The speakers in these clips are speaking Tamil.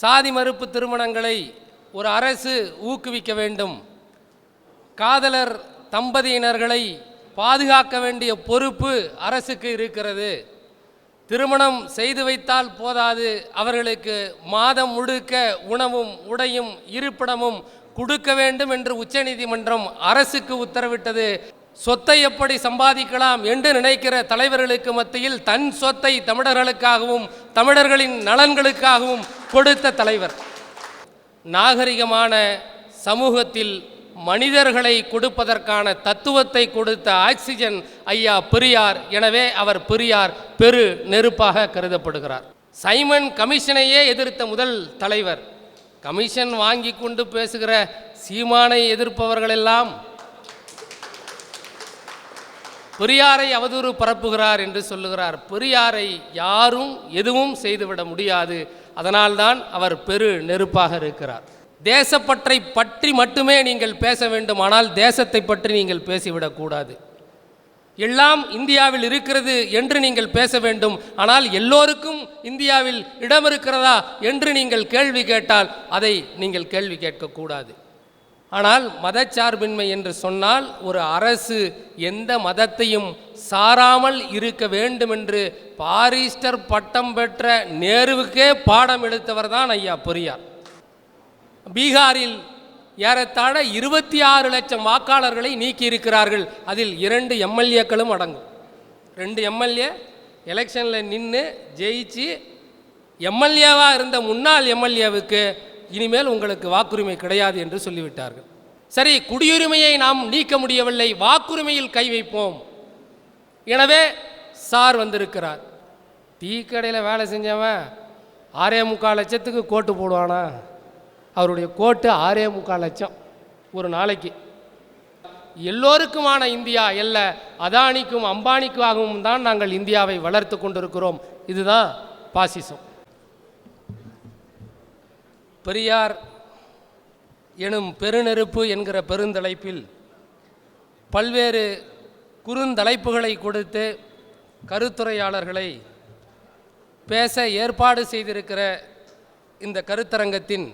சாதி மறுப்பு திருமணங்களை ஒரு அரசு ஊக்குவிக்க வேண்டும். காதலர் தம்பதியினர்களை பாதுகாக்க வேண்டிய பொறுப்பு அரசுக்கு இருக்கிறது. திருமணம் செய்து வைத்தால் போதாது. அவர்களுக்கு மாதம் முழுக்க உணவும் உடையும் இருப்பிடமும் கொடுக்க வேண்டும் என்று உச்சநீதிமன்றம் அரசுக்கு உத்தரவிட்டது. சொத்தை எப்படி சம்பாதிக்கலாம் என்று நினைக்கிற தலைவர்களுக்கு மத்தியில் தன் சொத்தை தமிழர்களுக்காகவும் தமிழர்களின் நலன்களுக்காகவும் கொடுத்த தலைவர். நாகரிகமான சமூகத்தில் மனிதர்களை கொடுப்பதற்கான தத்துவத்தை கொடுத்த ஆக்சிஜன் ஐயா பெரியார் எனவே அவர் பெரியார் பெரு நெருப்பாக கருதப்படுகிறார். சைமன் கமிஷனையே எதிர்த்த முதல் தலைவர். கமிஷன் வாங்கி கொண்டு பேசுகிற சீமானை எதிர்ப்பவர்களெல்லாம் பெரியாரை அவதூறு பரப்புகிறார் என்று சொல்லுகிறார். பெரியாரை யாரும் எதுவும் செய்துவிட முடியாது. அதனால்தான் அவர் பெரு நெருப்பாக இருக்கிறார். தேசப்பற்றை பற்றி மட்டுமே நீங்கள் பேச வேண்டும் ஆனால் தேசத்தை பற்றி நீங்கள் பேசிவிடக்கூடாது எல்லாம் இந்தியாவில் இருக்கிறது என்று நீங்கள் பேச வேண்டும் ஆனால் எல்லோருக்கும் இந்தியாவில் இடம் இருக்கிறதா என்று நீங்கள் கேள்வி கேட்டால் அதை நீங்கள் கேள்வி கேட்கக்கூடாது ஆனால் மதச்சார்பின்மை என்று சொன்னால் ஒரு அரசு எந்த மதத்தையும் சாராமல் இருக்க வேண்டும் என்று பாரிஸ்டர் பட்டம் பெற்ற நேருவுக்கே பாடம் எடுத்தவர் தான் ஐயா பெரியார். பீகாரில் ஏறத்தாழ இருபத்தி ஆறு லட்சம் வாக்காளர்களை நீக்கியிருக்கிறார்கள். அதில் இரண்டு எம்எல்ஏக்களும் அடங்கும். ரெண்டு எம்எல்ஏ எலெக்ஷனில் நின்று ஜெயிச்சு எம்எல்ஏவாக இருந்த முன்னாள் எம்எல்ஏவுக்கு இனிமேல் உங்களுக்கு வாக்குரிமை கிடையாது என்று சொல்லிவிட்டார்கள். சரி குடியுரிமையை நாம் நீக்க முடியவில்லை வாக்குரிமையில் கை வைப்போம். எனவே சார் வந்திருக்கிறார். டீ கடையில் வேலை செஞ்சவன் ஆறே முக்கால் லட்சத்துக்கு கோட்டு போடுவானா? அவருடைய கோட்டு ஆறே முக்கால் லட்சம் ஒரு நாளைக்கு. எல்லோருக்குமான இந்தியா அல்ல அதானிக்கும் அம்பானிக்காகவும் தான் நாங்கள் இந்தியாவை வளர்த்து கொண்டிருக்கிறோம். இதுதான் பாசிசம். பெரியார் எனும் பெருநெருப்பு என்கிற பெருந்தலைப்பில் பல்வேறு குறுந்தலைப்புகளை கொடுத்து கருத்துரையாளர்களை பேச ஏற்பாடு செய்திருக்கிற இந்த கருத்தரங்கத்தின்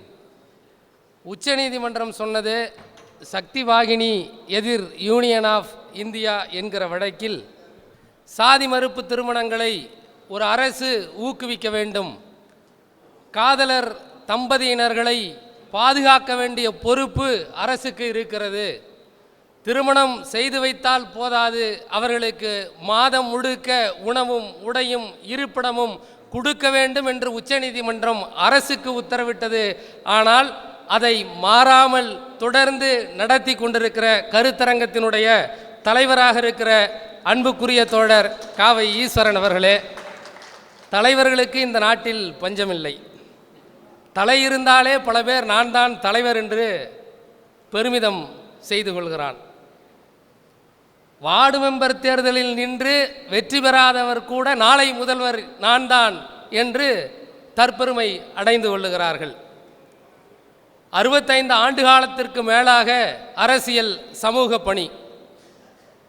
உச்சநீதிமன்றம் சொன்னது சக்தி வாகினி எதிர் யூனியன் ஆஃப் இந்தியா என்கிற வழக்கில் சாதி மறுப்பு திருமணங்களை ஒரு அரசு ஊக்குவிக்க வேண்டும். காதலர் தம்பதியினர்களை பாதுகாக்க வேண்டிய பொறுப்பு அரசுக்கு இருக்கிறது. திருமணம் செய்து வைத்தால் போதாது. அவர்களுக்கு மாதம் முழுக்க உணவும் உடையும் இருப்பிடமும் கொடுக்க வேண்டும் என்று உச்சநீதிமன்றம் அரசுக்கு உத்தரவிட்டது. ஆனால் அதை மாறாமல் தொடர்ந்து நடத்தி கொண்டிருக்கிற கருத்தரங்கத்தினுடைய தலைவராக இருக்கிற அன்புக்குரிய தோழர் காவை ஈஸ்வரன் அவர்களே தலைவர்களுக்கு இந்த நாட்டில் பஞ்சமில்லை. தலை இருந்தாலே பல பேர் நான் தான் தலைவர் என்று பெருமிதம் செய்து கொள்கிறான். வார்டு மெம்பர் தேர்தலில் நின்று வெற்றி பெறாதவர் கூட நாளை முதல்வர் நான் தான் என்று தற்பெருமை அடைந்து கொள்ளுகிறார்கள். அறுபத்தைந்து ஆண்டு காலத்திற்கு மேலாக அரசியல் சமூக பணி.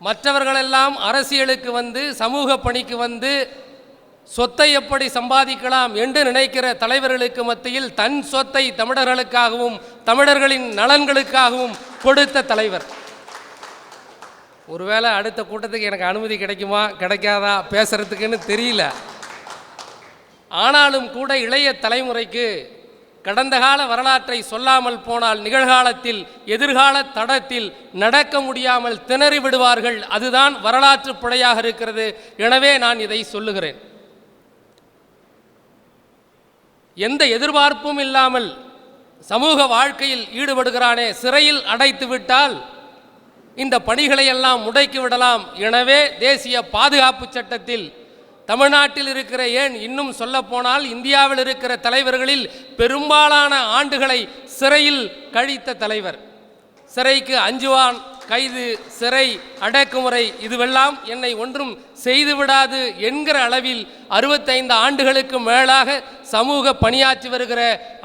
மற்றவர்களெல்லாம் அரசியலுக்கு வந்து சமூக பணிக்கு வந்து சொத்தை எப்படி சம்பாதிக்கலாம் என்று நினைக்கிற தலைவர்களுக்கு மத்தியில் தன் சொத்தை தமிழர்களுக்காகவும் தமிழர்களின் நலன்களுக்காகவும் கொடுத்த தலைவர். ஒருவேளை அடுத்த கூட்டத்துக்கு எனக்கு அனுமதி கிடைக்குமா கிடைக்காதா பேசுறதுக்குன்னு தெரியல. ஆனாலும் கூட இளைய தலைமுறைக்கு கடந்த கால வரலாற்றை சொல்லாமல் போனால் நிகழ்காலத்தில் எதிர்கால தடத்தில் நடக்க முடியாமல் திணறி விடுவார்கள். அதுதான் வரலாற்று பிழையாக இருக்கிறது. எனவே நான் இதை சொல்லுகிறேன். எந்த எதிர்பார்ப்பும் இல்லாமல் சமூக வாழ்க்கையில் ஈடுபடுகிறானே சிறையில் அடைத்து விட்டால் இந்த பணிகளை எல்லாம் முடக்கி விடலாம் எனவே தேசிய பாதுகாப்பு சட்டத்தில் தமிழ்நாட்டில் இருக்கிற ஏன் இன்னும் சொல்லப்போனால் இந்தியாவில் இருக்கிற தலைவர்களில் பெரும்பாலான ஆண்டுகளை சிறையில் கழித்த தலைவர். சிறைக்கு அஞ்சுவான் கைது சிறை அடக்குமுறை இதுவெல்லாம் என்னை ஒன்றும் செய்துவிடாது என்கிற அளவில் அறுபத்தைந்து ஆண்டுகளுக்கு மேலாக சமூக பணியாற்றி வருகிற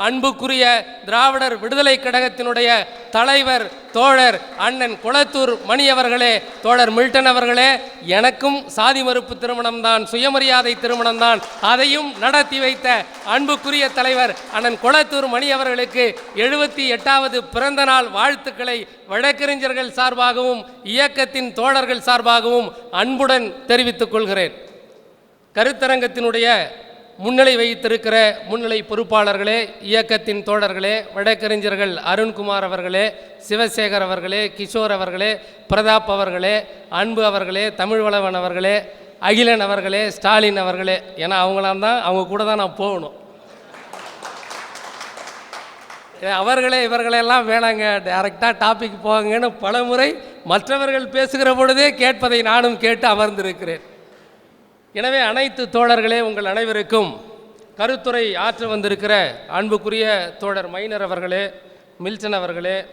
அன்புக்குரிய திராவிடர் விடுதலை கழகத்தினுடைய தலைவர் தோழர் அண்ணன் குளத்தூர் மணி அவர்களே தோழர் மில்டன் அவர்களே எனக்கும் சாதி மறுப்பு திருமணம் தான் சுயமரியாதை திருமணம் தான் அதையும் நடத்தி வைத்த அன்புக்குரிய தலைவர் அண்ணன் குளத்தூர் மணி அவர்களுக்கு எழுபத்தி எட்டாவது பிறந்த நாள் வாழ்த்துக்களை வழக்கறிஞர்கள் சார்பாகவும் இயக்கத்தின் தோழர்கள் சார்பாகவும் அன்புடன் தெரிவித்துக் கொள்கிறேன். கருத்தரங்கத்தினுடைய முன்னிலை வைத்திருக்கிற முன்னிலை பொறுப்பாளர்களே இயக்கத்தின் தோழர்களே வழக்கறிஞர்கள் அருண்குமார் அவர்களே சிவசேகர் அவர்களே கிஷோர் அவர்களே பிரதாப் அவர்களே அன்பு அவர்களே தமிழ்வளவன் அவர்களே அகிலன் அவர்களே ஸ்டாலின் அவர்களே. ஏன்னா அவங்களாம் தான் அவங்க கூட தான் நான் போகணும். அவர்களே இவர்களெல்லாம் வேணாங்க. டைரெக்டாக டாபிக் போங்கன்னு பலமுறை மற்றவர்கள் பேசுகிற பொழுதே கேட்பதை நானும் கேட்டு அமர்ந்திருக்கிறேன். எனவே அனைத்து தோழர்களே உங்கள் அனைவருக்கும் கருத்துரை ஆற்ற வந்திருக்கிற அன்புக்குரிய தோழர் மைனர் அவர்களே மில்டன் அவர்களே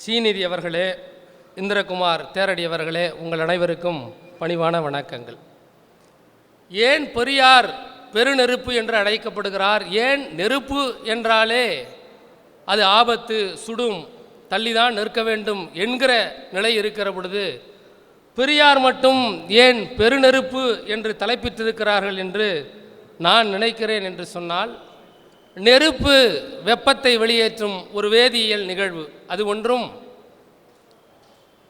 ஸ்ரீநிதி அவர்களே இந்திரகுமார் தேரடி அவர்களே உங்கள் அனைவருக்கும் பணிவான வணக்கங்கள். ஏன் பெரியார் பெருநெருப்பு என்று அழைக்கப்படுகிறார்? ஏன் நெருப்பு என்றாலே அது ஆபத்து சுடும் தள்ளிதான் நிற்க வேண்டும் என்கிற நிலை இருக்கிற பொழுது பெரியார் மட்டும் ஏன் பெருநெருப்பு என்று தலைப்பிட்டிருக்கிறார்கள் என்று நான் நினைக்கிறேன் என்று சொன்னால் நெருப்பு வெப்பத்தை வெளியேற்றும் ஒரு வேதியியல் நிகழ்வு. அது ஒன்றும்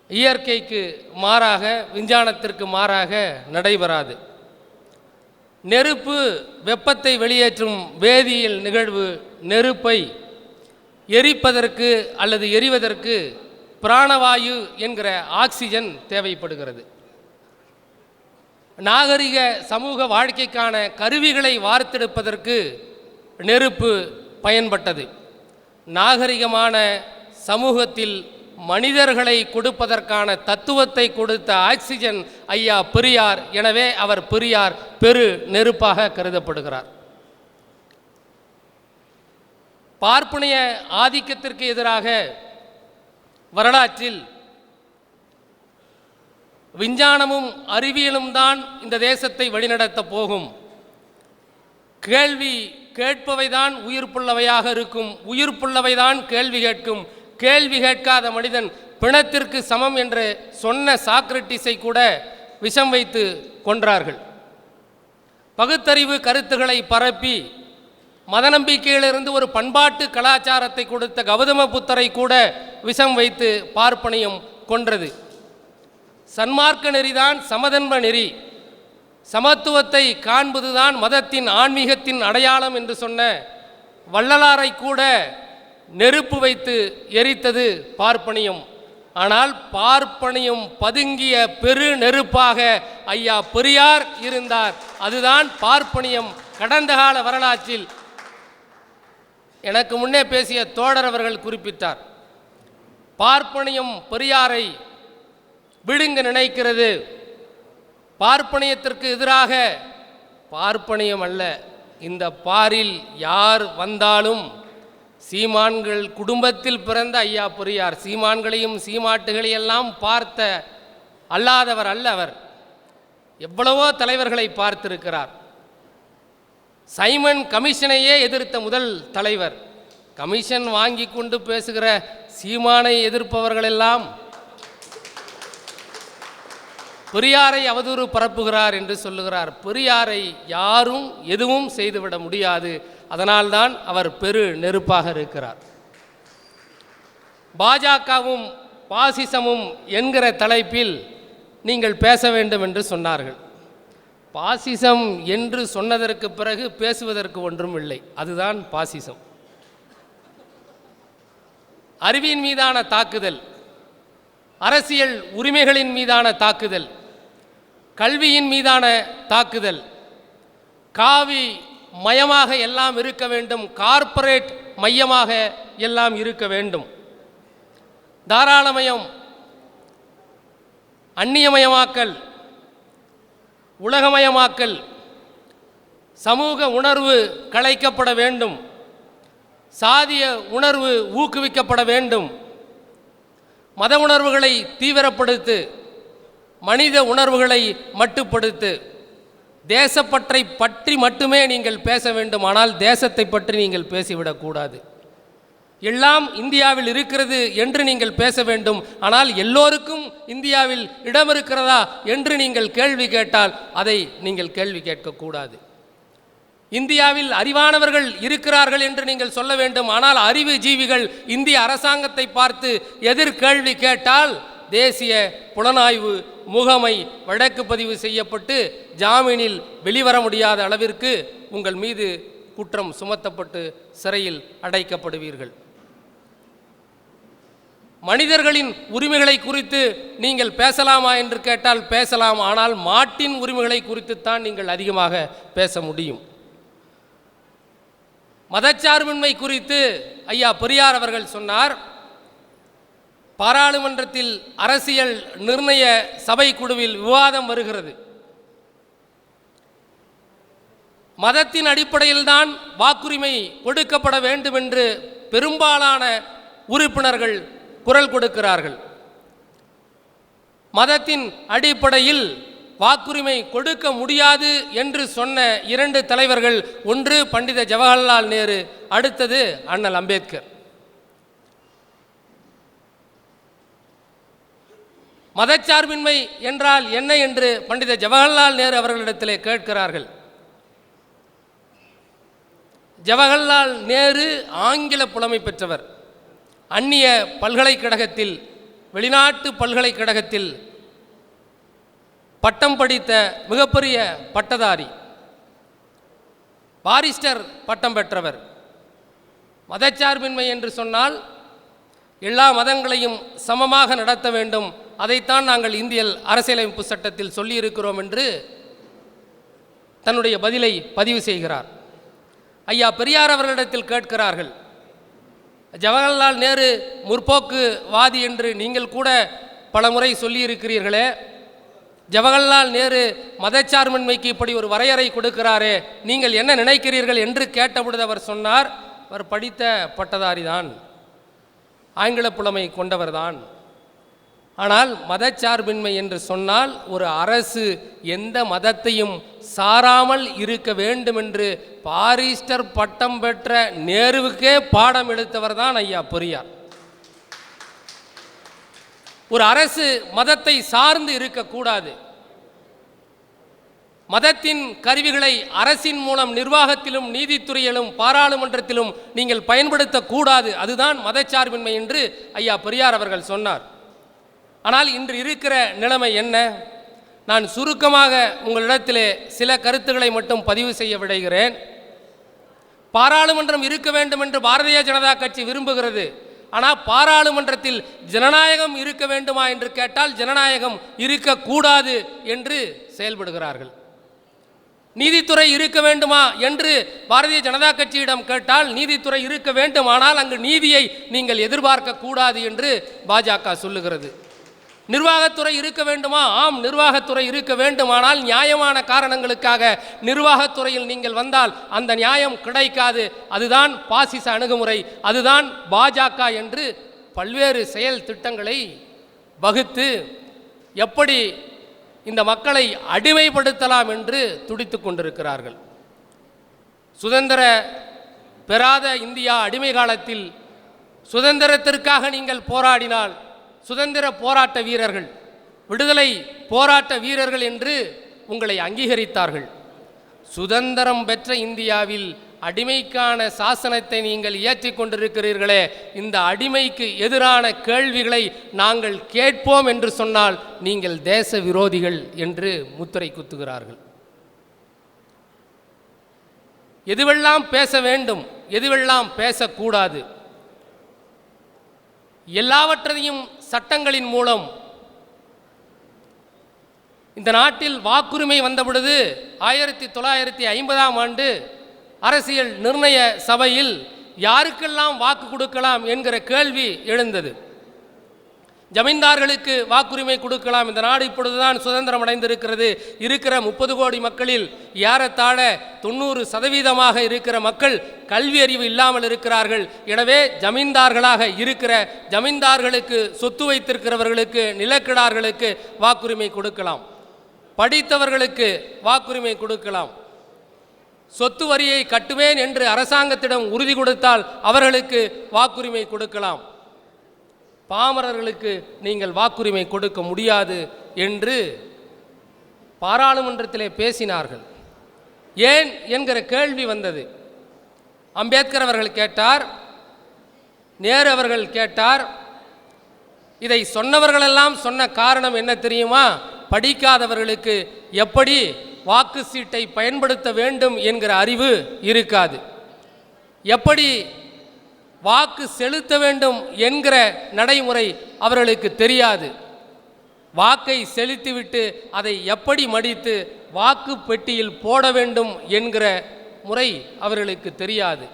இயற்கைக்கு மாறாக விஞ்ஞானத்திற்கு மாறாக நடைபெறாது. நெருப்பு வெப்பத்தை வெளியேற்றும் வேதியியல் நிகழ்வு நெருப்பை எரிப்பதற்கு அல்லது எரிவதற்கு பிராணவாயு என்கிற ஆக்சிஜன் தேவைப்படுகிறது. நாகரிக சமூக வாழ்க்கைக்கான கருவிகளை வார்த்தெடுப்பதற்கு நெருப்பு பயன்பட்டது. நாகரிகமான சமூகத்தில் மனிதர்களை கொடுப்பதற்கான தத்துவத்தை கொடுத்த ஆக்சிஜன் ஐயா பெரியார் எனவே அவர் பெரியார் பெரு நெருப்பாக கருதப்படுகிறார். பார்ப்பனைய ஆதிக்கத்திற்கு எதிராக வரலாற்றில் விஞ்ஞானமும் அறிவியலும் தான் இந்த தேசத்தை வழிநடத்த போகும். கேள்வி கேட்பவைதான் உயிர்ப்புள்ளவையாக இருக்கும். உயிர்ப்புள்ளவைதான் கேள்வி கேட்கும். கேள்வி கேட்காத மனிதன் பிணத்திற்கு சமம் என்று சொன்ன சாக்ரட்டிஸை கூட விஷம் வைத்து கொன்றார்கள். பகுத்தறிவு கருத்துக்களை பரப்பி மத நம்பிக்கையிலிருந்து ஒரு பண்பாட்டு கலாச்சாரத்தை கொடுத்த கௌதம புத்தரை கூட விஷம் வைத்து பார்ப்பனையும் கொன்றது. சன்மார்க்க நெறிதான் சமதன்ம நெறி. சமத்துவத்தை காண்பதுதான் மதத்தின் ஆன்மீகத்தின் அடையாளம் என்று சொன்ன வள்ளலாரை கூட நெருப்பு வைத்து எரித்தது பார்ப்பனியம். ஆனால் பார்ப்பனியம் பதுங்கிய பெரு நெருப்பாக ஐயா பெரியார் இருந்தார். அதுதான் பார்ப்பனியம் கடந்த கால வரலாற்றில். எனக்கு முன்னே பேசிய தோழர் அவர்கள் குறிப்பிட்டார். பார்ப்பனியம் பெரியாரை விழுங்க நினைக்கிறது. பார்ப்பனியத்திற்கு எதிராக பார்ப்பனியம் அல்ல. இந்த பாரில் யார் வந்தாலும் சீமான்கள் குடும்பத்தில் பிறந்த ஐயா பெரியார் சீமான்களையும் சீமாட்டுகளையெல்லாம் பார்த்த அல்லாதவர் அல்ல அவர். எவ்வளவோ தலைவர்களை பார்த்திருக்கிறார். சைமன் கமிஷனையே எதிர்த்த முதல் தலைவர். கமிஷன் வாங்கி கொண்டு பேசுகிற சீமானை எதிர்ப்பவர்களெல்லாம் பெரியாரை அவதூறு பரப்புகிறார் என்று சொல்லுகிறார். பெரியாரை யாரும் எதுவும் செய்துவிட முடியாது. அதனால்தான் அவர் பெரு நெருப்பாக இருக்கிறார். பாஜகவும் பாசிசமும் என்கிற தலைப்பில் நீங்கள் பேச வேண்டும் என்று சொன்னார்கள். பாசிசம் என்று சொன்னதற்கு பிறகு பேசுவதற்கு ஒன்றும் இல்லை. அதுதான் பாசிசம். அறிவின் மீதான தாக்குதல் அரசியல் உரிமைகளின் மீதான தாக்குதல் கல்வியின் மீதான தாக்குதல் காவி மயமாக எல்லாம் இருக்க வேண்டும் கார்ப்பரேட் மையமாக எல்லாம் இருக்க வேண்டும். தாராளமயம் அந்நியமயமாக்கல் உலகமயமாக்கல் சமூக உணர்வு கலைக்கப்பட வேண்டும். சாதிய உணர்வு ஊக்குவிக்கப்பட வேண்டும். மத உணர்வுகளை தீவிரப்படுத்து மனித உணர்வுகளை மட்டுப்படுத்து. தேசப்பற்றை பற்றி மட்டுமே நீங்கள் பேச வேண்டும் ஆனால் தேசத்தை பற்றி நீங்கள் பேசிவிடக்கூடாது. எல்லாம் இந்தியாவில் இருக்கிறது என்று நீங்கள் பேச வேண்டும் ஆனால் எல்லோருக்கும் இந்தியாவில் இடம் இருக்கிறதா என்று நீங்கள் கேள்வி கேட்டால் அதை நீங்கள் கேள்வி கேட்கக்கூடாது. இந்தியாவில் அறிவானவர்கள் இருக்கிறார்கள் என்று நீங்கள் சொல்ல வேண்டும். ஆனால் அறிவு ஜீவிகள் இந்திய அரசாங்கத்தை பார்த்து எதிர்கேள்வி கேட்டால் தேசிய புலனாய்வு முகமை வழக்கு பதிவு செய்யப்பட்டு ஜாமீனில் வெளிவர முடியாத அளவிற்கு உங்கள் மீது குற்றம் சுமத்தப்பட்டு சிறையில் அடைக்கப்படுவீர்கள். மனிதர்களின் உரிமைகளை குறித்து நீங்கள் பேசலாமா என்று கேட்டால் பேசலாம். ஆனால் மாட்டின் உரிமைகளை குறித்துத்தான் நீங்கள் அதிகமாக பேச முடியும். மதச்சார்பின்மை குறித்து ஐயா பெரியார் அவர்கள் சொன்னார். பாராளுமன்றத்தில் அரசியல் நிர்ணய சபை குழுவில் விவாதம் வருகிறது. மதத்தின் அடிப்படையில்தான் வாக்குரிமை கொடுக்கப்பட வேண்டும் என்று பெரும்பாலான உறுப்பினர்கள் குரல் கொடுக்கிறார்கள். மதத்தின் அடிப்படையில் வாக்குரிமை கொடுக்க முடியாது என்று சொன்ன இரண்டு தலைவர்கள் ஒன்று பண்டித ஜவஹர்லால் நேரு அடுத்தது அண்ணல் அம்பேத்கர். மதச்சார்பின்மை என்றால் என்ன என்று பண்டித ஜவஹர்லால் நேரு அவர்களிடத்திலே கேட்கிறார்கள். ஜவஹர்லால் நேரு ஆங்கில புலமை பெற்றவர். அந்நிய பல்கலைக்கழகத்தில் வெளிநாட்டு பல்கலைக்கழகத்தில் பட்டம் படித்த மிகப்பெரிய பட்டதாரி பாரிஸ்டர் பட்டம் பெற்றவர். மதச்சார்பின்மை என்று சொன்னால் எல்லா மதங்களையும் சமமாக நடத்த வேண்டும். அதைத்தான் நாங்கள் இந்திய அரசியலமைப்பு சட்டத்தில் சொல்லியிருக்கிறோம் என்று தன்னுடைய பதிலை பதிவு செய்கிறார். ஐயா பெரியார் அவர்களிடத்தில் கேட்கிறார்கள். ஜவஹர்லால் நேரு முற்போக்குவாதி என்று நீங்கள் கூட பலமுறை சொல்லியிருக்கிறீர்களே. ஜவஹர்லால் நேரு மதச்சார்பின்மைக்கு இப்படி ஒரு வரையறை கொடுக்கிறாரே நீங்கள் என்ன நினைக்கிறீர்கள் என்று கேட்டபொழுது அவர் சொன்னார் அவர் படித்த பட்டதாரிதான் ஆங்கில புலமை கொண்டவர்தான். ஆனால் மதச்சார்பின்மை என்று சொன்னால் ஒரு அரசு எந்த மதத்தையும் சாராமல் இருக்க வேண்டும் என்று பாரிஸ்டர் பட்டம் பெற்ற நேருவுக்கே பாடம் எடுத்தவர் தான் ஐயா பெரியார். ஒரு அரசு மதத்தை சார்ந்து இருக்கக்கூடாது. மதத்தின் கருவிகளை அரசின் மூலம் நிர்வாகத்திலும் நீதித்துறையிலும் பாராளுமன்றத்திலும் நீங்கள் பயன்படுத்தக்கூடாது. அதுதான் மதச்சார்பின்மை என்று ஐயா பெரியார் அவர்கள் சொன்னார். ஆனால் இன்று இருக்கிற நிலைமை என்ன? நான் சுருக்கமாக உங்களிடத்திலே சில கருத்துக்களை மட்டும் பதிவு செய்ய விடைகிறேன். பாராளுமன்றம் இருக்க வேண்டும் என்று பாரதிய ஜனதா கட்சி விரும்புகிறது. ஆனால் பாராளுமன்றத்தில் ஜனநாயகம் இருக்க வேண்டுமா என்று கேட்டால் ஜனநாயகம் இருக்கக்கூடாது என்று செயல்படுகிறார்கள். நீதித்துறை இருக்க வேண்டுமா என்று பாரதிய ஜனதா கட்சியிடம் கேட்டால் நீதித்துறை இருக்க வேண்டுமானால் அங்கு நீதியை நீங்கள் எதிர்பார்க்க கூடாது என்று பாஜக சொல்லுகிறது. நிர்வாகத்துறை இருக்க வேண்டுமா? ஆம் நிர்வாகத்துறை இருக்க வேண்டுமானால் நியாயமான காரணங்களுக்காக நிர்வாகத்துறையில் நீங்கள் வந்தால் அந்த நியாயம் கிடைக்காது. அதுதான் பாசிச அணுகுமுறை. அதுதான் பாஜக என்று பல்வேறு செயல் திட்டங்களை வகுத்து எப்படி இந்த மக்களை அடிமைப்படுத்தலாம் என்று துடித்து கொண்டிருக்கிறார்கள். சுதந்திர பெறாத இந்தியா அடிமை காலத்தில் சுதந்திரத்திற்காக நீங்கள் போராடினால் சுதந்திர போராட்ட வீரர்கள் விடுதலை போராட்ட வீரர்கள் என்று உங்களை அங்கீகரித்தார்கள். சுதந்திரம் பெற்ற இந்தியாவில் அடிமைக்கான சாசனத்தை நீங்கள் இயற்றி கொண்டிருக்கிறீர்களே இந்த அடிமைக்கு எதிரான கேள்விகளை நாங்கள் கேட்போம் என்று சொன்னால் நீங்கள் தேச விரோதிகள் என்று முத்திரை குத்துகிறார்கள். எதுவெல்லாம் பேச வேண்டும் எதுவெல்லாம் பேசக்கூடாது எல்லாவற்றையும் சட்டங்களின் மூலம். இந்த நாட்டில் வாக்குரிமை வந்த பொழுது ஆயிரத்தி தொள்ளாயிரத்தி ஐம்பதாம் ஆண்டு அரசியல் நிர்ணய சபையில் யாருக்கெல்லாம் வாக்கு கொடுக்கலாம் என்கிற கேள்வி எழுந்தது. ஜமீன்தார்களுக்கு வாக்குரிமை கொடுக்கலாம். இந்த நாடு இப்பொழுதுதான் சுதந்திரம் அடைந்திருக்கிறது இருக்கிற முப்பது கோடி மக்களில் ஏறத்தாழ தொண்ணூறு சதவீதமாக இருக்கிற மக்கள் கல்வி அறிவு இல்லாமல் இருக்கிறார்கள். எனவே ஜமீன்தார்களாக இருக்கிற ஜமீன்தார்களுக்கு சொத்து வைத்திருக்கிறவர்களுக்கு நிலக்கிடார்களுக்கு வாக்குரிமை கொடுக்கலாம். படித்தவர்களுக்கு வாக்குரிமை கொடுக்கலாம். சொத்து வரியை கட்டுவேன் என்று அரசாங்கத்திடம் உறுதி கொடுத்தால் அவர்களுக்கு வாக்குரிமை கொடுக்கலாம். பாமரர்களுக்கு நீங்கள் வாக்குரிமை கொடுக்க முடியாது என்று பாராளுமன்றத்திலே பேசினார்கள். ஏன் என்கிற கேள்வி வந்தது. அம்பேத்கர் அவர்கள் கேட்டார் நேரு அவர்கள் கேட்டார் இதை சொன்னவர்களெல்லாம் சொன்ன காரணம் என்ன தெரியுமா? படிக்காதவர்களுக்கு எப்படி வாக்கு சீட்டை பயன்படுத்த வேண்டும் என்கிற அறிவு இருக்காது. எப்படி வாக்கு செலுத்த வேண்டும் என்கிற நடைமுறை அவர்களுக்கு தெரியாது. வாக்கை செலுத்திவிட்டு அதை எப்படி மடித்து வாக்கு பெட்டியில் போட வேண்டும் என்கிற முறை அவர்களுக்கு தெரியாது.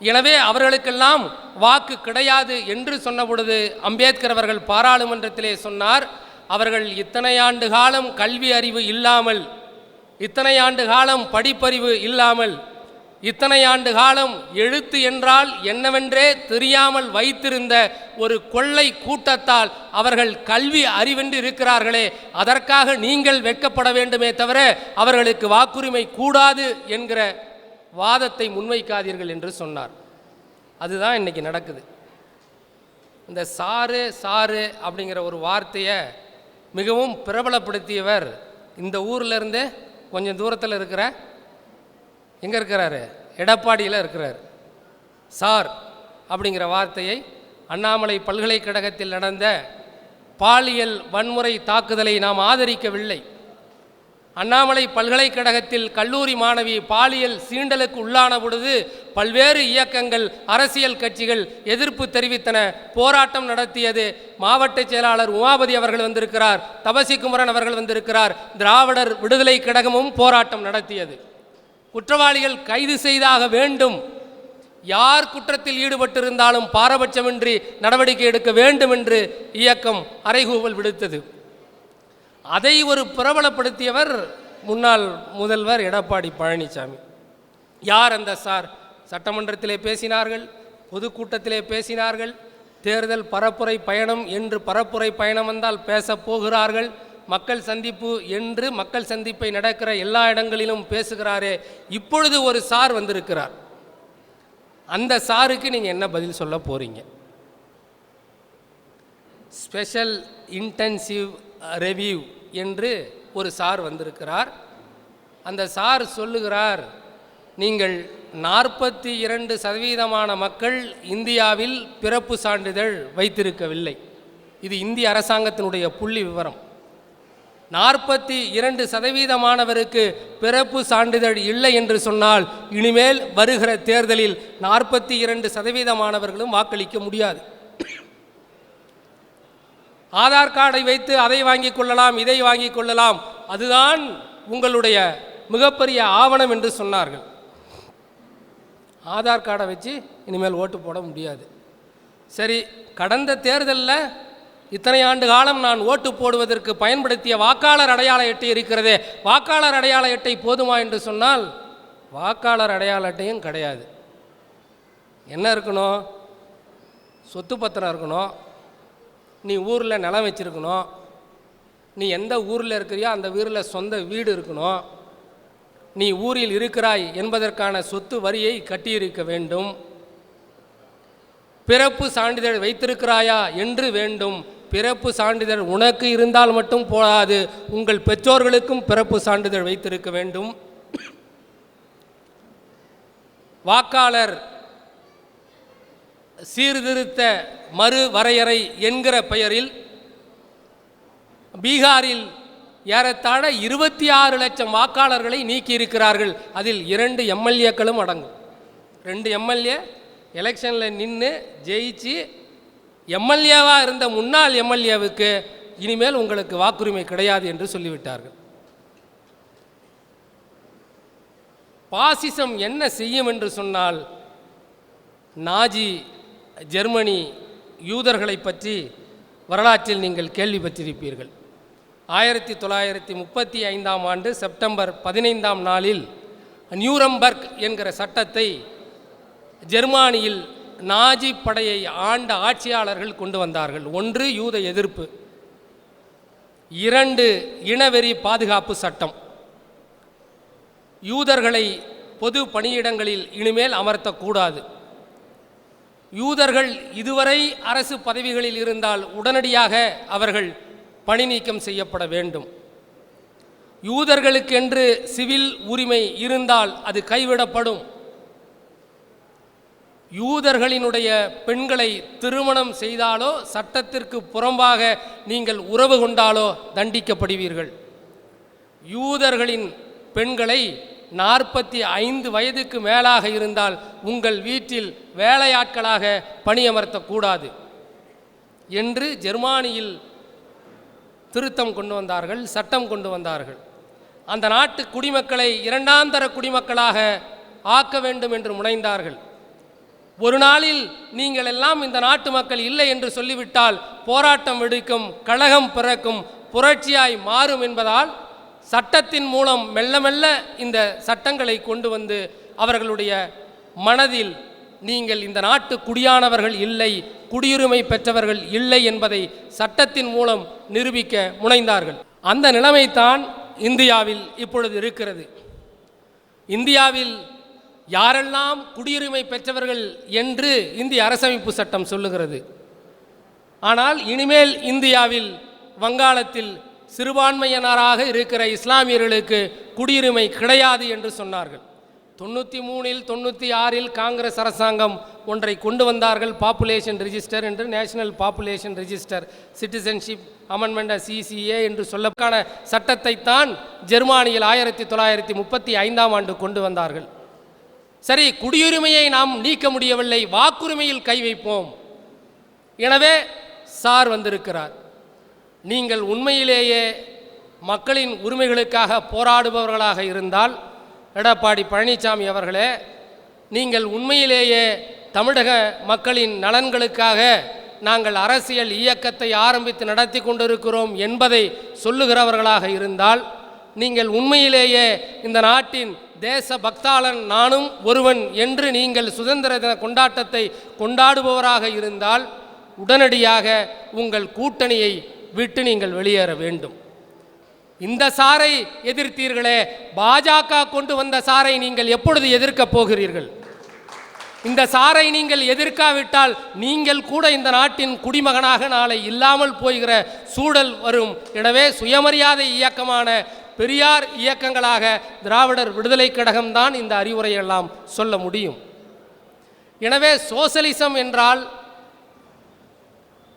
எனவே அவர்களுக்கெல்லாம் வாக்கு கிடையாது என்று சொன்ன பொழுது அம்பேத்கர் அவர்கள் பாராளுமன்றத்திலே சொன்னார் அவர்கள் இத்தனை ஆண்டு காலம் கல்வி அறிவு இல்லாமல் இத்தனை ஆண்டு காலம் படிப்பறிவு இல்லாமல் இத்தனை ஆண்டு காலம் எழுத்து என்றால் என்னவென்றே தெரியாமல் வைத்திருந்த ஒரு கொள்ளை கூட்டத்தால் அவர்கள் கல்வி அறிவென்று இருக்கிறார்களே அதற்காக நீங்கள் வெட்கப்பட வேண்டுமே தவிர அவர்களுக்கு வாக்குரிமை கூடாது என்கிற வாதத்தை முன்வைக்காதீர்கள் என்று சொன்னார். அதுதான் இன்னைக்கு நடக்குது. இந்த சாறு சாறு அப்படிங்கிற ஒரு வார்த்தையை மிகவும் பிரபலப்படுத்தியவர் இந்த ஊரில் இருந்து கொஞ்சம் தூரத்தில் இருக்கிற எங்கே இருக்கிறாரு? எடப்பாடியில் இருக்கிறார். சார் அப்படிங்கிற வார்த்தையை அண்ணாமலை பல்கலைக்கழகத்தில் நடந்த பாலியல் வன்முறை தாக்குதலை நாம் ஆதரிக்கவில்லை. அண்ணாமலை பல்கலைக்கழகத்தில் கல்லூரி மாணவி பாலியல் சீண்டலுக்கு உள்ளான பொழுது பல்வேறு இயக்கங்கள் அரசியல் கட்சிகள் எதிர்ப்பு தெரிவித்தன. போராட்டம் நடத்தியது மாவட்ட செயலாளர் உமாபதி அவர்கள் வந்திருக்கிறார் தபசி குமரன் அவர்கள் வந்திருக்கிறார். திராவிடர் விடுதலை கழகமும் போராட்டம் நடத்தியது. குற்றவாளிகள் கைது செய்தாக வேண்டும். யார் குற்றத்தில் ஈடுபட்டிருந்தாலும் பாரபட்சமின்றி நடவடிக்கை எடுக்க வேண்டும் என்று இயக்கம் அறைகூவல் விடுத்தது. அதை ஒரு பிரபலப்படுத்தியவர் முன்னாள் முதல்வர் எடப்பாடி பழனிசாமி. யார் அந்த சார்? சட்டமன்றத்திலே பேசினார்கள் பொதுக்கூட்டத்திலே பேசினார்கள் தேர்தல் பரப்புரை பயணம் என்று பரப்புரை பயணம் வந்தால் பேசப் போகிறார்கள். மக்கள் சந்திப்பு என்று மக்கள் சந்திப்பை நடக்கிற எல்லா இடங்களிலும் பேசுகிறாரே இப்பொழுது ஒரு சார் வந்திருக்கிறார். அந்த சாருக்கு நீங்கள் என்ன பதில் சொல்ல போறீங்க? ஸ்பெஷல் இன்டென்சிவ் ரெவ்யூ என்று ஒரு சார் வந்திருக்கிறார். அந்த சார் சொல்லுகிறார் நீங்கள் நாற்பத்தி இரண்டு சதவீதமான மக்கள் இந்தியாவில் பிறப்பு சான்றிதழ் வைத்திருக்கவில்லை. இது இந்திய அரசாங்கத்தினுடைய புள்ளி விவரம். நாற்பத்தி இரண்டு சதவீதமானவருக்கு பிறப்பு சான்றிதழ் இல்லை என்று சொன்னால் இனிமேல் வருகிற தேர்தலில் நாற்பத்தி இரண்டு சதவீதமானவர்களும் வாக்களிக்க முடியாது. ஆதார் கார்டை வைத்து அதை வாங்கிக் கொள்ளலாம் இதை வாங்கிக் கொள்ளலாம் அதுதான் உங்களுடைய மிகப்பெரிய ஆவணம் என்று சொன்னார்கள். ஆதார் கார்டை வச்சு இனிமேல் ஓட்டு போட முடியாது. சரி கடந்த தேர்தலில் இத்தனை ஆண்டு காலம் நான் ஓட்டு போடுவதற்கு பயன்படுத்திய வாக்காளர் அடையாள அட்டை இருக்கிறதே. வாக்காளர் அடையாள அட்டை போதுமா என்று சொன்னால் வாக்காளர் அடையாள அட்டையும் கிடையாது. என்ன இருக்கணும்? சொத்து பத்திரம் இருக்கணும். நீ ஊரில் நிலம் வச்சுருக்கணும். நீ எந்த ஊரில் இருக்கிறியோ அந்த ஊரில் சொந்த வீடு இருக்கணும். நீ ஊரில் இருக்கிறாய் என்பதற்கான சொத்து வரியை கட்டியிருக்க வேண்டும். பிறப்பு சான்றிதழ் வைத்திருக்கிறாயா என்று வேண்டும். பிறப்பு சான்றிதழ் உனக்கு இருந்தால் மட்டும் போதாது. உங்கள் பெற்றோர்களுக்கும் பிறப்பு சான்றிதழ் வைத்திருக்க வேண்டும். வாக்காளர் சீர்திருத்த மறு வரையறை என்கிற பெயரில் பீகாரில் ஏறத்தாழ இருபத்தி ஆறு லட்சம் வாக்காளர்களை நீக்கியிருக்கிறார்கள். அதில் இரண்டு எம்எல்ஏக்களும் அடங்கும். ரெண்டு எம்எல்ஏ எலெக்ஷனில் நின்று ஜெயிச்சு எம்எல்ஏவாக இருந்த முன்னாள் எம்எல்ஏவுக்கு இனிமேல் உங்களுக்கு வாக்குரிமை கிடையாது என்று சொல்லிவிட்டார்கள். பாசிசம் என்ன செய்யும் என்று சொன்னால் நாஜி ஜெர்மனி யூதர்களை பற்றி வரலாற்றில் நீங்கள் கேள்விப்பட்டிருப்பீர்கள் ஆயிரத்தி தொள்ளாயிரத்தி முப்பத்தி ஐந்தாம் ஆண்டு செப்டம்பர் பதினைந்தாம் நாளில் நியூரம்பர்க் என்கிற சட்டத்தை ஜெர்மானியில் நாஜி படையை ஆண்ட ஆட்சியாளர்கள் கொண்டு வந்தார்கள். ஒன்று யூத எதிர்ப்பு. இரண்டு இனவெறி பாதுகாப்பு சட்டம். யூதர்களை பொது பணியிடங்களில் இனிமேல் அமர்த்தக்கூடாது. யூதர்கள் இதுவரை அரசு பதவிகளில் இருந்தால் உடனடியாக அவர்கள் பணி நீக்கம் செய்யப்பட வேண்டும். யூதர்களுக்கென்று சிவில் உரிமை இருந்தால் அது கைவிடப்படும். யூதர்களினுடைய பெண்களை திருமணம் செய்தாலோ சட்டத்திற்கு புறம்பாக நீங்கள் உறவு கொண்டாலோ தண்டிக்கப்படுவீர்கள். யூதர்களின் பெண்களை நாற்பத்தி ஐந்து வயதுக்கு மேலாக இருந்தால் உங்கள் வீட்டில் வேலையாட்களாக பணியமர்த்தக்கூடாது என்று ஜெர்மானியில் திருத்தம் கொண்டு வந்தார்கள் சட்டம் கொண்டு வந்தார்கள். அந்த நாட்டு குடிமக்களை இரண்டாந்தர குடிமக்களாக ஆக்க வேண்டும் என்று முனைந்தார்கள். ஒரு நாளில் நீங்கள் எல்லாம் இந்த நாட்டு மக்கள் இல்லை என்று சொல்லிவிட்டால் போராட்டம் வெடிக்கும் கழகம் பிறக்கும் புரட்சியாய் மாறும் என்பதால் சட்டத்தின் மூலம் மெல்ல மெல்ல இந்த சட்டங்களை கொண்டு வந்து அவர்களுடைய மனதில் நீங்கள் இந்த நாட்டு குடியானவர்கள் இல்லை குடியுரிமை பெற்றவர்கள் இல்லை என்பதை சட்டத்தின் மூலம் நிரூபிக்க முனைந்தார்கள். அந்த நிலைமைத்தான் இந்தியாவில் இப்பொழுது இருக்கிறது. இந்தியாவில் யாரெல்லாம் குடியுரிமை பெற்றவர்கள் என்று இந்திய அரசமைப்பு சட்டம் சொல்லுகிறது. ஆனால் இனிமேல் இந்தியாவில் வங்காளத்தில் சிறுபான்மையினராக இருக்கிற இஸ்லாமியர்களுக்கு குடியுரிமை கிடையாது என்று சொன்னார்கள். தொண்ணூற்றி மூணில் தொண்ணூற்றி ஆறில் காங்கிரஸ் அரசாங்கம் ஒன்றை கொண்டு வந்தார்கள். பாப்புலேஷன் ரிஜிஸ்டர் என்று national population register citizenship amendment CCA என்று சொல்லக்கான சட்டத்தை தான் ஜெர்மானியில் ஆயிரத்தி தொள்ளாயிரத்தி முப்பத்தி ஐந்தாம் ஆண்டு கொண்டு வந்தார்கள். சரி குடியுரிமையை நாம் நீக்க முடியவில்லை வாக்குரிமையில் கை வைப்போம். எனவே சார் வந்திருக்கிறார். நீங்கள் உண்மையிலேயே மக்களின் உரிமைகளுக்காக போராடுபவர்களாக இருந்தால் எடப்பாடி பழனிசாமி அவர்களே நீங்கள் உண்மையிலேயே தமிழக மக்களின் நலன்களுக்காக நாங்கள் அரசியல் இயக்கத்தை ஆரம்பித்து நடத்தி கொண்டிருக்கிறோம் என்பதை சொல்லுகிறவர்களாக இருந்தால் நீங்கள் உண்மையிலேயே இந்த நாட்டின் தேச பக்தாளன் நானும் ஒருவன் என்று நீங்கள் சுதந்திர தின கொண்டாட்டத்தை கொண்டாடுபவராக இருந்தால் உடனடியாக உங்கள் கூட்டணியை விட்டு நீங்கள் வெளியேற வேண்டும். இந்த சாரை எதிர்த்தீர்களே பாஜக கொண்டு வந்த சாரை நீங்கள் எப்பொழுது எதிர்க்கப் போகிறீர்கள்? இந்த சாரை நீங்கள் எதிர்க்காவிட்டால் நீங்கள் கூட இந்த நாட்டின் குடிமகனாக நாளை இல்லாமல் போகிற சூழல் வரும். எனவே சுயமரியாதை இயக்கமான பெரியார் இயக்கங்களாக திராவிடர் விடுதலை கழகம்தான் இந்த அறிவுரையெல்லாம் சொல்ல முடியும். எனவே சோசலிசம் என்றால்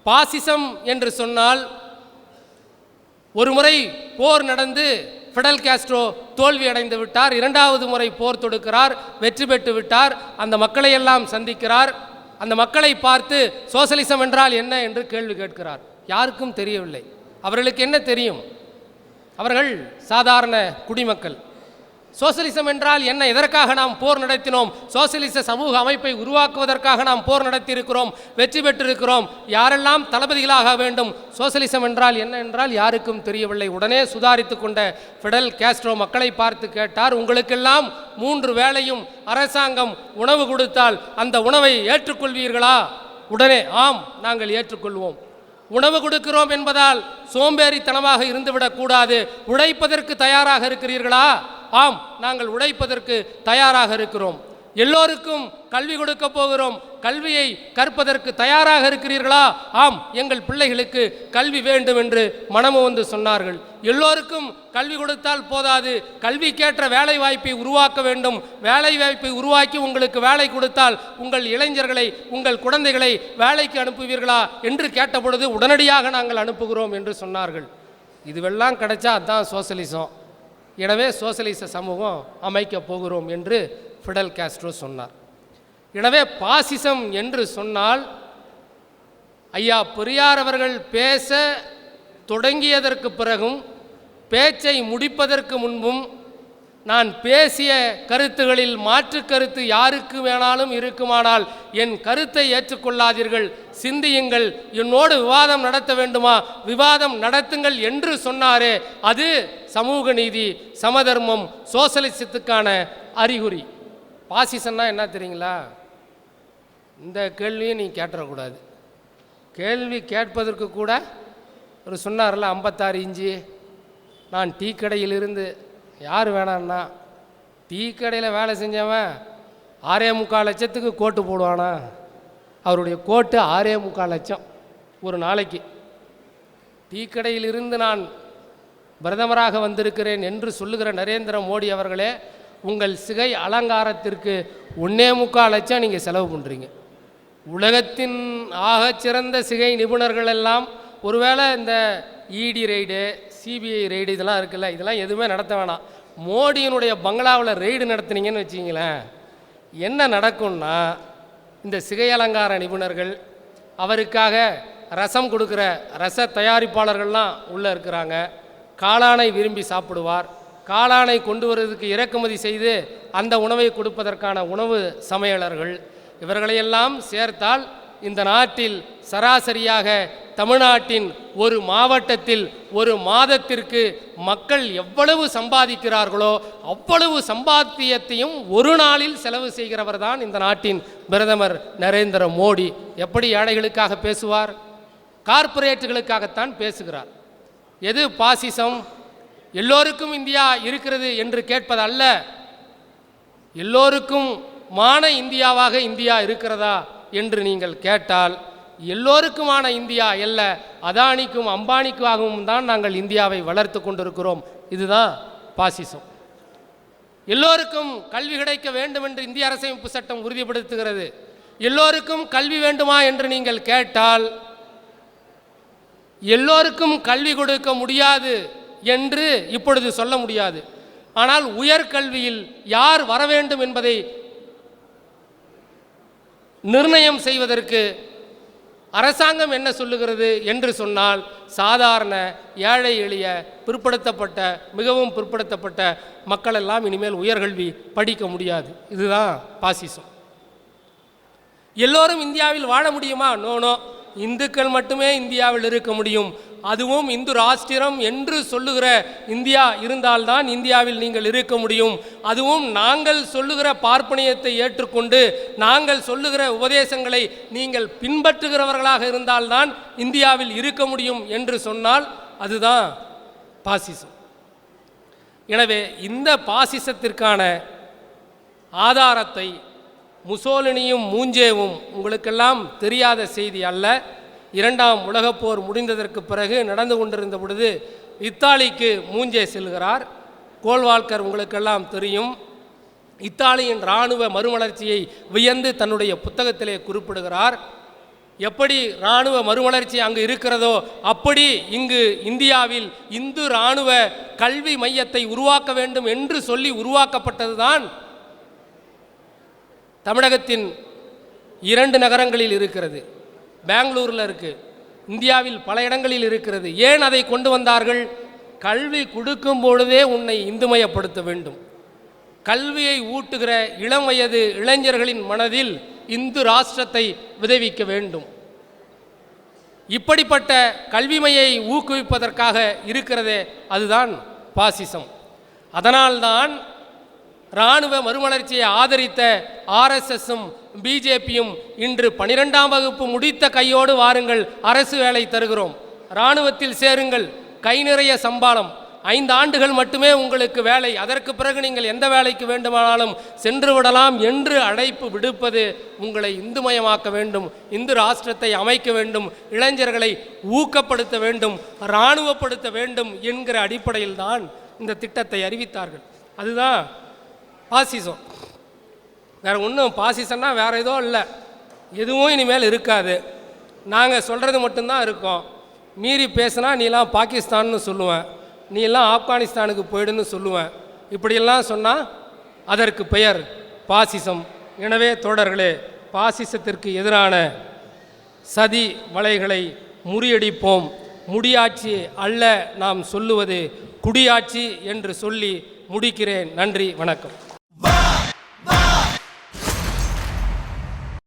பாசிசம் என்று சொன்னால் ஒரு முறை போர் நடந்து ஃபிடல் காஸ்ட்ரோ தோல்வி அடைந்து விட்டார். இரண்டாவது முறை போர் தொடுக்கிறார் வெற்றி பெற்று விட்டார். அந்த மக்களை எல்லாம் சந்திக்கிறார். அந்த மக்களை பார்த்து சோசலிசம் என்றால் என்ன என்று கேள்வி கேட்கிறார். யாருக்கும் தெரியவில்லை. அவர்களுக்கு என்ன தெரியும்? அவர்கள் சாதாரண குடிமக்கள். சோசலிசம் என்றால் என்ன? எதற்காக நாம் போர் நடத்தினோம்? சோசலிச சமூக அமைப்பை உருவாக்குவதற்காக நாம் போர் நடத்தியிருக்கிறோம் வெற்றி பெற்றிருக்கிறோம். யாரெல்லாம் தளபதிகளாக வேண்டும்? சோசலிசம் என்றால் என்ன என்றால் யாருக்கும் தெரியவில்லை. உடனே சுதாரித்து கொண்ட ஃபிடல் கேஸ்ட்ரோ மக்களை பார்த்து கேட்டார் உங்களுக்கெல்லாம் மூன்று வேளையும் அரசாங்கம் உணவு கொடுத்தால் அந்த உணவை ஏற்றுக்கொள்வீர்களா? உடனே ஆம் நாங்கள் ஏற்றுக்கொள்வோம். உணவு கொடுக்கிறோம் என்பதால் சோம்பேறித்தனமாக இருந்துவிடக்கூடாது உழைப்பதற்கு தயாராக இருக்கிறீர்களா? ஆம் நாங்கள் உழைப்பதற்கு தயாராக இருக்கிறோம். எல்லோருக்கும் கல்வி கொடுக்க போகிறோம். கல்வியை கற்பதற்கு தயாராக இருக்கிறீர்களா? ஆம் எங்கள் பிள்ளைகளுக்கு கல்வி வேண்டும் என்று மனமு வந்து சொன்னார்கள். எல்லோருக்கும் கல்வி கொடுத்தால் போதாது. கல்விக்கேற்ற வேலை வாய்ப்பை உருவாக்க வேண்டும். வேலை வாய்ப்பை உருவாக்கி உங்களுக்கு வேலை கொடுத்தால் உங்கள் இளைஞர்களை உங்கள் குழந்தைகளை வேலைக்கு அனுப்புவீர்களா என்று கேட்டபொழுது உடனடியாக நாங்கள் அனுப்புகிறோம் என்று சொன்னார்கள். இதுவெல்லாம் கிடைச்சா அதுதான் சோசலிசம். எனவே சோசலிச சமூகம் அமைக்கப் போகிறோம் என்று ஃபிடல் காஸ்ட்ரோ சொன்னார். எனவே பாசிசம் என்று சொன்னால் ஐயா பெரியார் அவர்கள் பேச தொடங்கியதற்கு பிறகும் பேச்சை முடிப்பதற்கு முன்பும் நான் பேசிய கருத்துகளில் மாற்று கருத்து யாருக்கு வேணாலும் இருக்குமானால் என் கருத்தை ஏற்றுக்கொள்ளாதீர்கள். சிந்தியுங்கள். என்னோடு விவாதம் நடத்த வேண்டுமா? விவாதம் நடத்துங்கள் என்று சொன்னாரே. அது சமூக நீதி சமதர்மம் சோசலிசத்துக்கான அறிகுறி. பாசிசன்னா என்ன தெரியுங்களா? இந்த கேள்வியை நீ கேட்டுறக்கூடாது. கேள்வி கேட்பதற்கு கூட ஒரு சொன்னார்ல ஐம்பத்தாறு இஞ்சி நான் டீ கடையிலிருந்து யார் வேணான்னா டீ கடையில் வேலை செஞ்சவன் ஆறே முக்கால் லட்சத்துக்கு கோட்டு போடுவானா? அவருடைய கோட்டு ஆறே முக்கால் லட்சம் ஒரு நாளைக்கு. டீ கடையிலிருந்து நான் பிரதமராக வந்திருக்கிறேன் என்று சொல்லுகிற நரேந்திர மோடி அவர்களே உங்கள் சிகை அலங்காரத்திற்கு ஒன்னே முக்கால் லட்சம் நீங்கள் செலவு பண்ணுறீங்க உலகத்தின் ஆகச்சிறந்த சிகை நிபுணர்கள் எல்லாம் ஒருவேளை இந்த இடி ரெய்டு சிபிஐ ரெய்டு இதெல்லாம் இருக்குல்ல இதெல்லாம் எதுவுமே நடத்த வேணாம். மோடியினுடைய பங்களாவில் ரெய்டு நடத்துனீங்கன்னு வச்சிங்களேன் என்ன நடக்கும்னா இந்த சிகை அலங்கார நிபுணர்கள் அவருக்காக ரசம் கொடுக்குற ரச தயாரிப்பாளர்கள்லாம் உள்ளே இருக்கிறாங்க. காளானை விரும்பி சாப்பிடுவார். காளானை கொண்டு வருவதற்கு இறக்குமதி செய்து அந்த உணவை கொடுப்பதற்கான உணவு சமையலர்கள் இவர்களையெல்லாம் சேர்த்தால் இந்த நாட்டில் சராசரியாக தமிழ்நாட்டின் ஒரு மாவட்டத்தில் ஒரு மாதத்திற்கு மக்கள் எவ்வளவு சம்பாதிக்கிறார்களோ அவ்வளவு சம்பாத்தியத்தையும் ஒரு நாளில் செலவு செய்கிறவர் தான் இந்த நாட்டின் பிரதமர் நரேந்திர மோடி. எப்படி ஏழைகளுக்காக பேசுவார்? கார்ப்பரேட்டுகளுக்காகத்தான் பேசுகிறார். எது பாசிசம்? எல்லோருக்கும் இந்தியா இருக்கிறது என்று கேட்பதல்ல. எல்லோருக்கும் மான இந்தியாவாக இந்தியா இருக்கிறதா என்று நீங்கள் கேட்டால் எல்லோருக்குமான இந்தியா அல்ல அதானிக்கும் அம்பானிக்காகவும் தான் நாங்கள் இந்தியாவை வளர்த்து கொண்டிருக்கிறோம். இதுதான் பாசிசம். எல்லோருக்கும் கல்வி கிடைக்க வேண்டும் என்று இந்திய அரசமைப்பு சட்டம் உறுதிப்படுத்துகிறது. எல்லோருக்கும் கல்வி வேண்டுமா என்று நீங்கள் கேட்டால் எல்லோருக்கும் கல்வி கொடுக்க முடியாது என்று இப்பொழுது சொல்ல முடியாது. ஆனால் உயர்கல்வியில் யார் வர வேண்டும் என்பதை நிர்ணயம் செய்வதற்கு அரசாங்கம் என்ன சொல்லுகிறது என்று சொன்னால் சாதாரண ஏழை எளிய பிற்படுத்தப்பட்ட மிகவும் பிற்படுத்தப்பட்ட மக்களெல்லாம் இனிமேல் உயர்கல்வி படிக்க முடியாது. இதுதான் பாசிசம். எல்லோரும் இந்தியாவில் வாழ முடியுமா? No no. இந்துக்கள் மட்டுமே இந்தியாவில் இருக்க முடியும். அதுவும் இந்து ராஷ்டிரம் என்று சொல்லுகிற இந்தியா இருந்தால்தான் இந்தியாவில் நீங்கள் இருக்க முடியும். அதுவும் நாங்கள் சொல்லுகிற பார்ப்பனியத்தை ஏற்றுக்கொண்டு நாங்கள் சொல்லுகிற உபதேசங்களை நீங்கள் பின்பற்றுகிறவர்களாக இருந்தால்தான் இந்தியாவில் இருக்க முடியும் என்று சொன்னால் அதுதான் பாசிசம். எனவே இந்த பாசிசத்திற்கான ஆதாரத்தை முசோலினியும் மூஞ்சேவும் உங்களுக்கெல்லாம் தெரியாத செய்தி அல்ல. இரண்டாம் உலகப் போர் முடிந்ததற்கு பிறகு நடந்து கொண்டிருந்த பொழுது இத்தாலிக்கு மூஞ்சே செல்கிறார். கோல்வால்கர் உங்களுக்கெல்லாம் தெரியும். இத்தாலியின் இராணுவ மறுமலர்ச்சியை வியந்து தன்னுடைய புத்தகத்திலே குறிப்பிடுகிறார். எப்படி இராணுவ மறுமலர்ச்சி அங்கு இருக்கிறதோ அப்படி இங்கு இந்தியாவில் இந்து இராணுவ கல்வி மையத்தை உருவாக்க வேண்டும் என்று சொல்லி உருவாக்கப்பட்டதுதான் தமிழகத்தின் இரண்டு நகரங்களில் இருக்கிறது. பெங்களூரில் இருக்குது இந்தியாவில் பல இடங்களில் இருக்கிறது. ஏன் அதை கொண்டு வந்தார்கள்? கல்வி கொடுக்கும் பொழுதே உன்னை இந்துமயப்படுத்த வேண்டும். கல்வியை ஊட்டுகிற இளம் வயது இளைஞர்களின் மனதில் இந்து ராஷ்டிரத்தை விதைவிக்க வேண்டும். இப்படிப்பட்ட கல்விமையை ஊக்குவிப்பதற்காக இருக்கிறதே அதுதான் பாசிசம். அதனால்தான் இராணுவ மறுமலர்ச்சியை ஆதரித்த ஆர்எஸ்எஸும் பிஜேபியும் இன்று பனிரெண்டாம் வகுப்பு முடித்த கையோடு வாருங்கள் அரசு வேலை தருகிறோம். இராணுவத்தில் சேருங்கள் கை நிறைய சம்பாளம். ஐந்து ஆண்டுகள் மட்டுமே உங்களுக்கு வேலை. அதற்கு பிறகு நீங்கள் எந்த வேலைக்கு வேண்டுமானாலும் சென்று விடலாம் என்று அழைப்பு விடுப்பது உங்களை இந்துமயமாக்க வேண்டும் இந்து ராஷ்டிரத்தை அமைக்க வேண்டும் இளைஞர்களை ஊக்கப்படுத்த வேண்டும் இராணுவப்படுத்த வேண்டும் என்கிற அடிப்படையில்தான் இந்த திட்டத்தை அறிவித்தார்கள். அதுதான் பாசிசம். வேறு ஒன்றும் பாசிசம்னா வேறு ஏதோ இல்லை. எதுவும் இனிமேல் இருக்காது. நாங்கள் சொல்கிறது மட்டும்தான் இருக்கோம். மீறி பேசுனா நீலாம் பாகிஸ்தான்னு சொல்லுவேன். நீ எல்லாம் ஆப்கானிஸ்தானுக்கு போயிடுன்னு சொல்லுவேன். இப்படியெல்லாம் சொன்னால் அதற்கு பெயர் பாசிசம். எனவே தோழர்களே பாசிசத்திற்கு எதிரான சதி வலைகளை முறியடிப்போம். முடியாட்சி அல்ல நாம் சொல்லுவது குடியாட்சி என்று சொல்லி முடிக்கிறேன். நன்றி வணக்கம்.